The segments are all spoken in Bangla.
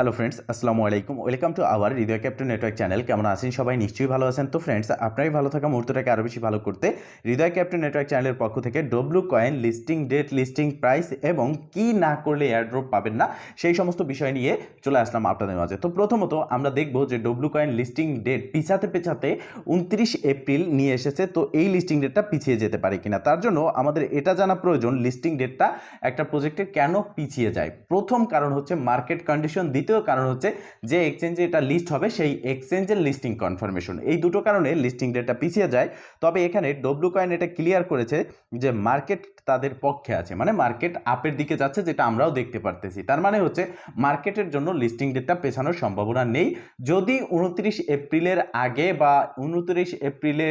হ্যালো ফ্রেন্ডস আসসালামু আলাইকুম। Welcome to our Hriday captain network channel কেমন আছেন সবাই? নিশ্চয়ই ভালো আছেন। তো ফ্রেন্ডস আপনারই ভালো থাকা মুহূর্তটাকে আরও বেশি ভালো করতে হৃদয় ক্যাপ্টেন নেটওয়ার্ক চ্যানেলের পক্ষ থেকে W coin listing date listing price এবং কি না করলে এয়ারড্রপ পাবেন না, সেই সমস্ত বিষয় নিয়ে চলে আসলাম আপনাদের মাঝে। তো প্রথমত আমরা দেখব যে ডব্লু কয়েন লিস্টিং ডেট পিছাতে পেছাতে উনত্রিশ এপ্রিল নিয়ে এসেছে। তো এই লিস্টিং ডেটটা পিছিয়ে যেতে পারে কিনা? তার জন্য আমাদের এটা জানা প্রয়োজন লিস্টিং ডেটটা একটা প্রজেক্টের কেন পিছিয়ে যায়? প্রথম কারণ হচ্ছে মার্কেট কন্ডিশন দ্বিতীয় কারণ হচ্ছে যে এক্সচেঞ্জে এটা লিস্ট হবে, সেই এক্সচেঞ্জের লিস্টিং কনফার্মেশন এই দুটো কারণে লিস্টিং ডেটটা পিছিয়ে যায়। তবে এখানে ডব্লু কয়েন এটা ক্লিয়ার করেছে যে মার্কেট তাদের পক্ষে আছে মানে মার্কেট আপের দিকে যাচ্ছে যেটা আমরাও দেখতে পারতেছি। তার মানে হচ্ছে মার্কেটের জন্য লিস্টিং ডেটটা পেছানোর সম্ভাবনা নেই। যদি উনত্রিশ এপ্রিলের আগে বা উনত্রিশ এপ্রিলে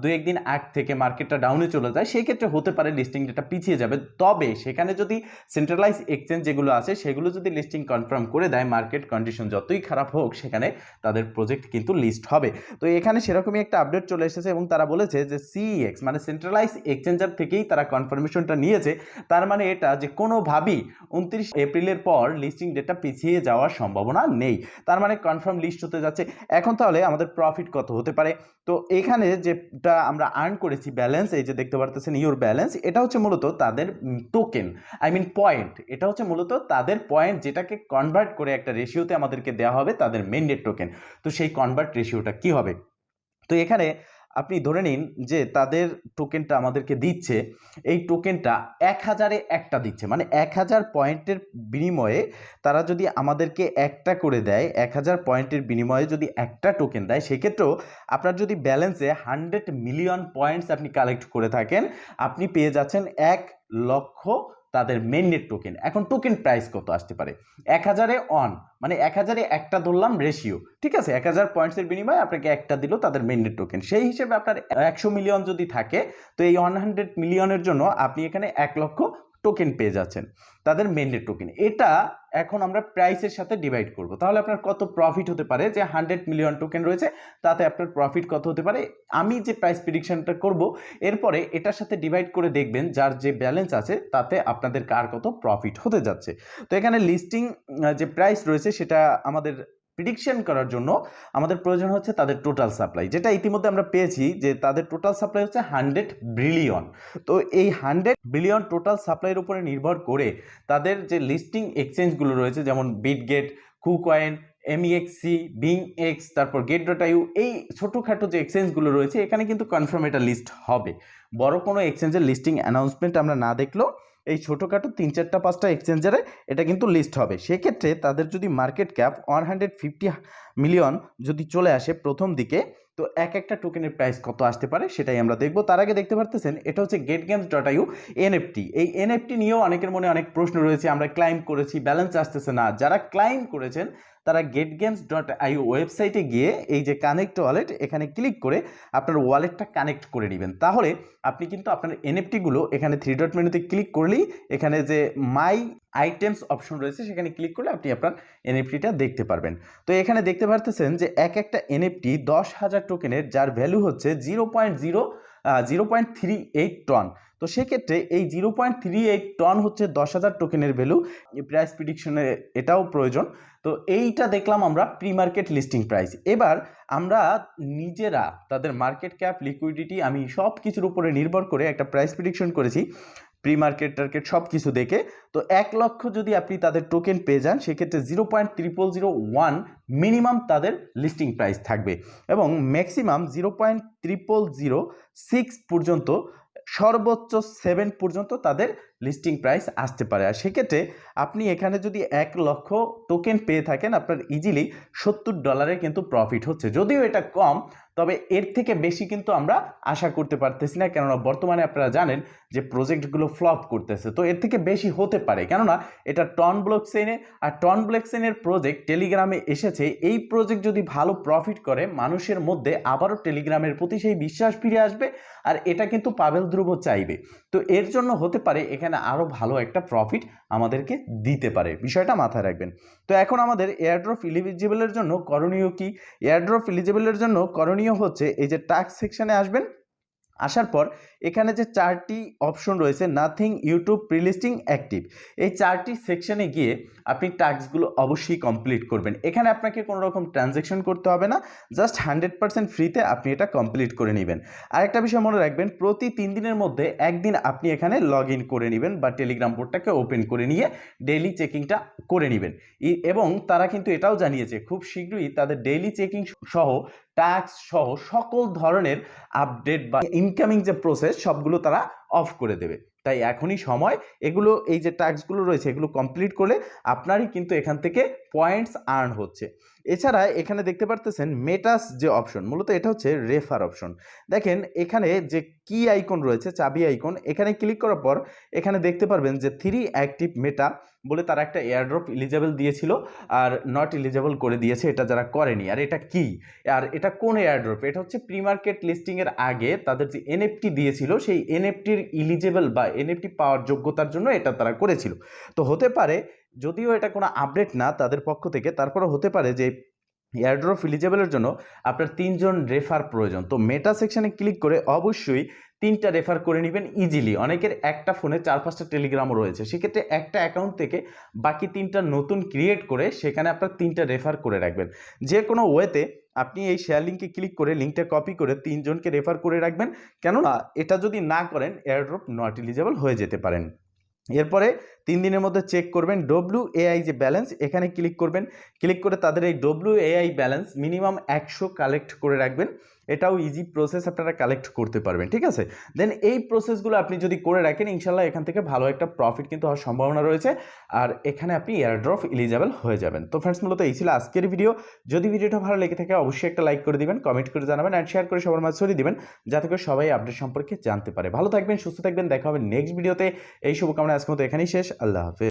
দু একদিন আগ থেকে মার্কেটটা ডাউনে চলে যায়, সেই ক্ষেত্রে হতে পারে লিস্টিং ডেটটা পিছিয়ে যাবে। তবে সেখানে যদি সেন্ট্রালাইজ এক্সচেঞ্জ যেগুলো আছে, সেগুলো যদি লিস্টিং কনফার্ম করে দেয় মার্কেট কন্ডিশন যতই খারাপ হোক সেখানে তাদের প্রজেক্ট কিন্তু লিস্ট হবে। তো এখানে সেরকমই একটা আপডেট চলে এসেছে এবং তারা বলেছে যে সিএক্স মানে সেন্ট্রালাইজ এক্সচেঞ্জার থেকেই তারা কনফার্মেশনটা নিয়েছে। তার মানে এটা যে কোনোভাবেই উনত্রিশ এপ্রিলের পর লিস্টিং ডেটটা পিছিয়ে যাওয়ার সম্ভাবনা নেই। তার মানে কনফার্ম লিস্ট হতে যাচ্ছে। এখন তাহলে আমাদের প্রফিট কত হতে পারে? তো এখানে যেটা আমরা আর্ন করেছি ব্যালেন্স এই যে দেখতে পারতেছেন ইউর ব্যালেন্স এটা হচ্ছে মূলত তাদের টোকেন আই মিন পয়েন্ট এটা হচ্ছে মূলত তাদের পয়েন্ট যেটাকে কনভার্ট করে একটা রেশিওতে আমাদেরকে দেওয়া হবে তাদের মেনডেট টোকেন তো সেই কনভার্ট রেশিওটা কি হবে? তো এখানে আপনি ধরে নিন যে তাদের টোকেনটা আমাদেরকে দিচ্ছে, এই টোকেনটা এক হাজারে একটা দিচ্ছে। মানে এক হাজার পয়েন্টের বিনিময়ে তারা যদি আমাদেরকে একটা করে দেয়, এক হাজার পয়েন্টের বিনিময়ে যদি একটা টোকেন দেয়, সেক্ষেত্রেও আপনার যদি ব্যালেন্সে হান্ড্রেড মিলিয়ন পয়েন্টস আপনি কালেক্ট করে থাকেন, আপনি পেয়ে যাচ্ছেন এক লক্ষ তাদের মেননেট টোকেন এখন টোকেন প্রাইস কত আসতে পারে? এক হাজারে অন মানে এক হাজারে একটা ধরলাম রেশিও ঠিক আছে? এক হাজার পয়েন্টসের বিনিময়ে আপনাকে একটা দিল তাদের মেননেট টোকেন সেই হিসেবে আপনার একশো মিলিয়ন যদি থাকে, তো এই ওয়ান হান্ড্রেড মিলিয়নের জন্য আপনি এখানে এক লক্ষ টোকেন পেয়ে যাচ্ছেন, তাদের মেনডেট টোকেন এটা এখন আমরা প্রাইসের সাথে ডিভাইড করব। তাহলে আপনার কত প্রফিট হতে পারে? যে হান্ড্রেড মিলিয়ন টোকেন রয়েছে, তাতে আপনার প্রফিট কত হতে পারে? আমি যে প্রাইস প্রিডিকশনটা করব, এরপরে এটার সাথে ডিভাইড করে দেখবেন, যার যে ব্যালেন্স আছে, তাতে আপনাদের কার কত প্রফিট হতে যাচ্ছে। তো এখানে লিস্টিং যে প্রাইস রয়েছে, সেটা আমাদের প্রিডিকশন করার জন্য আমাদের প্রয়োজন হচ্ছে তাদের টোটাল সাপ্লাই যেটা ইতিমধ্যে আমরা পেয়েছি যে তাদের টোটাল সাপ্লাই হচ্ছে হান্ড্রেড বিলিয়ন তো এই হান্ড্রেড বিলিয়ন টোটাল সাপ্লাইয়ের উপরে নির্ভর করে তাদের যে লিস্টিং এক্সচেঞ্জগুলো রয়েছে, যেমন Bitget KuCoin MEXC BingX তারপর গেট ডট আইউ এই ছোটোখাটো যে এক্সচেঞ্জগুলো রয়েছে, এখানে কিন্তু কনফার্ম এটা লিস্ট হবে। বড় কোনো এক্সচেঞ্জের লিস্টিং অ্যানাউন্সমেন্ট আমরা না দেখলেও এই ছোটোখাটো তিন চারটা, পাঁচটা এক্সচেঞ্জারে এটা কিন্তু লিস্ট হবে। সেক্ষেত্রে তাদের যদি market cap one hundred fifty million যদি চলে আসে প্রথম দিকে তো এক একটা টোকেনের প্রাইস কত আসতে পারে সেটাই আমরা দেখব। তার আগে দেখতে পারতেছেন, এটা হচ্ছে Gate games dot io NFT এই এনএফটি নিয়েও অনেকের মনে অনেক প্রশ্ন রয়েছে, আমরা ক্লাইম করেছি ব্যালেন্স আসতেছে না। যারা ক্লাইম করেছেন, তারা গেট গেমস ডট আইউ ওয়েবসাইটে গিয়ে এই যে কানেক্ট ওয়ালেট এখানে ক্লিক করে আপনার ওয়ালেটটা কানেক্ট করে নেবেন। তাহলে আপনি কিন্তু আপনার এনএফটিগুলো এখানে থ্রি ডট মেনুতে ক্লিক করলেই এখানে যে মাই আইটেমস অপশন রয়েছে, সেখানে ক্লিক করলে আপনি আপনার এনএফটিটা দেখতে পারবেন। তো এখানে দেখতে পারতেছেন যে এক একটা এনএফটি দশ হাজার টোকেনের যার ভ্যালু হচ্ছে zero point zero zero point three eight TON তো সেক্ষেত্রে এই zero point three eight TON হচ্ছে দশ হাজার টোকেনের ভ্যালু প্রাইস প্রিডিকশনে এটাও প্রয়োজন। তো এইটা দেখলাম আমরা প্রি মার্কেট লিস্টিং প্রাইস এবার আমরা নিজেরা, তাদের মার্কেট ক্যাপ লিকুইডিটি আমি সব কিছুর উপরে নির্ভর করে একটা প্রাইস প্রিডিকশন করেছি। প্রি মার্কেট টার্কেট সব কিছু দেখে, তো এক লক্ষ যদি আপনি তাদের টোকেন পেয়ে যান, সেক্ষেত্রে zero point triple zero one minimum তাদের লিস্টিং প্রাইস থাকবে। এবং maximum zero point triple zero six পর্যন্ত, সর্বোচ্চ সেভেন পর্যন্ত তাদের লিস্টিং প্রাইস আসতে পারে। আর সেক্ষেত্রে আপনি এখানে যদি এক লক্ষ টোকেন পেয়ে থাকেন, আপনার ইজিলি সত্তর ডলারে কিন্তু প্রফিট হচ্ছে। যদিও এটা কম তবে এর থেকে বেশি কিন্তু আমরা আশা করতে পারতেছি না, কেননা বর্তমানে আপনারা জানেন যে প্রজেক্টগুলো ফ্লপ করতেছে। তো এর থেকে বেশি হতে পারে, কেননা এটা টন ব্লক সেনে আর টন ব্লক সেনের প্রজেক্ট টেলিগ্রামে এসেছে। এই প্রজেক্ট যদি ভালো প্রফিট করে, মানুষের মধ্যে আবারও টেলিগ্রামের প্রতি সেই বিশ্বাস ফিরে আসবে, আর এটা কিন্তু পাবেল ধ্রুব চাইবে। তো এর জন্য হতে পারে এখানে আরও ভালো একটা প্রফিট আমাদেরকে দিতে পারে। বিষয়টা মাথায় রাখবেন। তো এখন আমাদের এয়ারড্রপ ইলিজিবলের জন্য করণীয় কি? এয়ারড্রপ ইলিজিবলের জন্য করণীয় হচ্ছে এই যে টাক্স সেকশানে আসবেন আসার পর এখানে যে চারটি অপশন রয়েছে নাথিং ইউটিউব প্রিলিস্টিং অ্যাক্টিভ এই চারটি সেকশনে গিয়ে আপনি টাস্কগুলো অবশ্যই কমপ্লিট করবেন। এখানে আপনাকে কোনো রকম ট্রানজ্যাকশন করতে হবে না জাস্ট হান্ড্রেড পার্সেন্ট ফ্রিতে আপনি এটা কমপ্লিট করে নেবেন। আরেকটা বিষয় মনে রাখবেন, প্রতি তিন দিনের মধ্যে একদিন আপনি এখানে লগ ইন করে নেবেন বা টেলিগ্রাম বোর্ডটাকে ওপেন করে নিয়ে ডেইলি চেকিংটা করে নেবেন। এবং তারা কিন্তু এটাও জানিয়েছে, খুব শীঘ্রই তাদের ডেইলি চেকিং সহ ট্যাক্স সহ সকল ধরনের আপডেট বা ইনকামিং যে প্রসেস সবগুলো তারা অফ করে দেবে। তাই এখনই সময়, এগুলো, এই যে ট্যাক্সগুলো রয়েছে, এগুলো কমপ্লিট করলে আপনারই কিন্তু এখান থেকে পয়েন্টস আর্ন হচ্ছে। এছাড়া এখানে দেখতে পারতেছেন মেটাস যে অপশন মূলত এটা হচ্ছে রেফার অপশন দেখেন, এখানে যে কি আইকন রয়েছে, চাবি আইকন এখানে ক্লিক করার পর এখানে দেখতে পারবেন যে থ্রি অ্যাক্টিভ মেটা বলে তারা একটা এয়ারড্রপ ইলিজেবল দিয়েছিল আর নট ইলিজেবল করে দিয়েছে, এটা যারা করেনি। আর এটা কি? আর এটা কোন এয়ারড্রপ এটা হচ্ছে প্রি মার্কেট লিস্টিংয়ের আগে তাদের যে এনএফটি দিয়েছিল, সেই এনএফটির ইলিজেবল বা এনএফটি পাওয়ার যোগ্যতার জন্য এটা তারা করেছিল। তো হতে পারে যদিও এটা কোনো আপডেট না তাদের পক্ষ থেকে তারপরে হতে পারে যে এয়ারড্রপ ইলিজেবলের জন্য আপনার তিনজন রেফার প্রয়োজন। তো মেটা সেকশানে ক্লিক করে অবশ্যই তিনটা রেফার করে নেবেন ইজিলি অনেকের একটা ফোনে চার পাঁচটা টেলিগ্রামও রয়েছে। সেক্ষেত্রে একটা অ্যাকাউন্ট থেকে বাকি তিনটা নতুন ক্রিয়েট করে সেখানে আপনার তিনটা রেফার করে রাখবেন। যে কোনো ওয়েতে আপনি এই শেয়ার লিঙ্কে ক্লিক করে লিঙ্কটা কপি করে তিনজনকে রেফার করে রাখবেন। কেননা এটা যদি না করেন এয়ারড্রপ নট এলিজেবল হয়ে যেতে পারেন। এরপরে তিন দিনের মধ্যে চেক করবেন ডব্লিউ এআই যে ব্যালেন্স এখানে ক্লিক করবেন। ক্লিক করে তাদের এই ডব্লিউ এআই ব্যালেন্স মিনিমাম একশো কালেক্ট করে রাখবেন। এটাও ইজি প্রসেস আপনারা কালেক্ট করতে পারবেন, ঠিক আছে? দেন এই প্রসেসগুলো আপনি যদি করে রাখেন, ইনশাল্লাহ এখান থেকে ভালো একটা প্রফিট কিন্তু হওয়ার সম্ভাবনা রয়েছে। আর এখানে আপনি এয়ারড্রপ এলিজেবল হয়ে যাবেন। তো ফ্রেন্ডস মূলত এই ছিল আজকের ভিডিও যদি ভিডিওটা ভালো লেগে থাকে, অবশ্যই একটা লাইক করে দিবেন কমেন্ট করে জানাবেন অ্যান্ড শেয়ার করে সবার মাঝে ছড়িয়ে দিবেন, যাতে করে সবাই আপডেট সম্পর্কে জানতে পারে। ভালো থাকবেন, সুস্থ থাকবেন, দেখা হবে নেক্সট ভিডিওতে এই শুভকামনা আজকের মতো এখানেই শেষ। আল্লাহ হাফেজ।